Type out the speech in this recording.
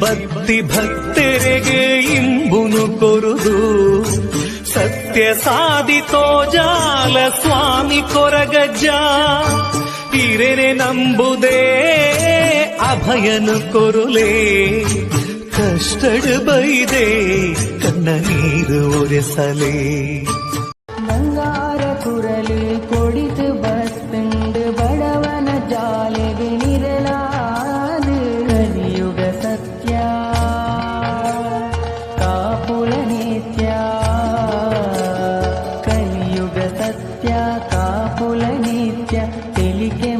ಬತ್ತಿ ಭಕ್ತರಿಗೆ ಇಂಬುನು ಕೊರುದು. ಸತ್ಯ ಸಾಧಿತೋ ಜಾಲ ಸ್ವಾಮಿ ಕೊರಗಜ್ಜ. ಇರೆನೆ ನಂಬುದೇ ಅಭಯನು ಕೊರುಲೇ. ಕಷ್ಟಡು ಬೈದೆ ಕಣ್ಣ ನೀರು ಒರೆಸಲೇ. ಬಂಗಾರ ಕುರಲಿ పాపుల నిత్య తెలికె